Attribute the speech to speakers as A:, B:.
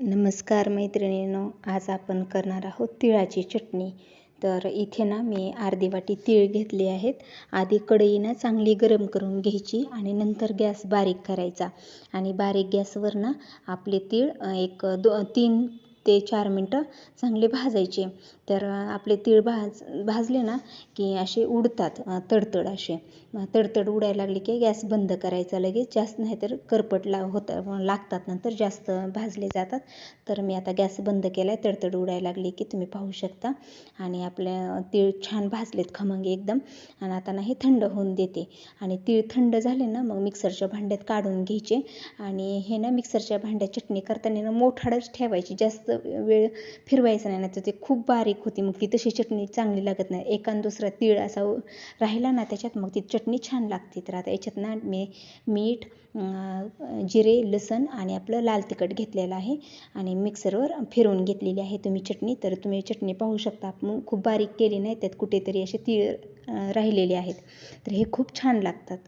A: नमस्कार मैत्रिणींनो आज आपण करणार आहोत तिळाची चटणी. तर इथे ना मी अर्धी वाटी तीळ घेतले आहेत. आधी कढई ना चांगली गरम करून घ्यायची आणि नंतर गॅस बारीक करायचा. आणि बारीक गॅसवर ना आपले तीळ एक दो तीन ते चार मिनटं चांगले भाजायचे. तर आपले तीळ भाज भाजले ना की असे उडतात तडतड असे. तडतड उडायला लागले की गॅस बंद करायचा लगेच. जास्त नाही तर करपट ला होत लागतात नंतर जास्त भाजले जातात. तर मी आता गॅस बंद केला आहे तडतड उडायला लागली की तुम्ही पाहू शकता. आणि आपल्या तीळ छान भाजलेत खमंग एकदम. आणि आता ना हे थंड होऊन देते. आणि तीळ थंड झाले ना मग मिक्सरच्या भांड्यात काढून घ्यायचे. आणि हे ना मिक्सरच्या भांड्यात चटणी करताना ना मोठाडच ठेवायची. जास्त वेळ फिरवायचं नाही तर ते खूप बारीक होती. मग ती तशी चटणी चांगली लागत नाही. एकान दुसरा तीळ असा राहिला ना त्याच्यात मग ती चटणी छान लागते. तर आता याच्यात ना मी मीठ जिरे लसण आणि आपलं लाल तिखट घेतलेलं आहे आणि मिक्सरवर फिरवून घेतलेली आहे तुम्ही चटणी. तर तुम्ही चटणी पाहू शकता. मग खूप बारीक केली नाही त्यात कुठेतरी असे तीळ राहिलेले आहेत. तर हे खूप छान लागतात.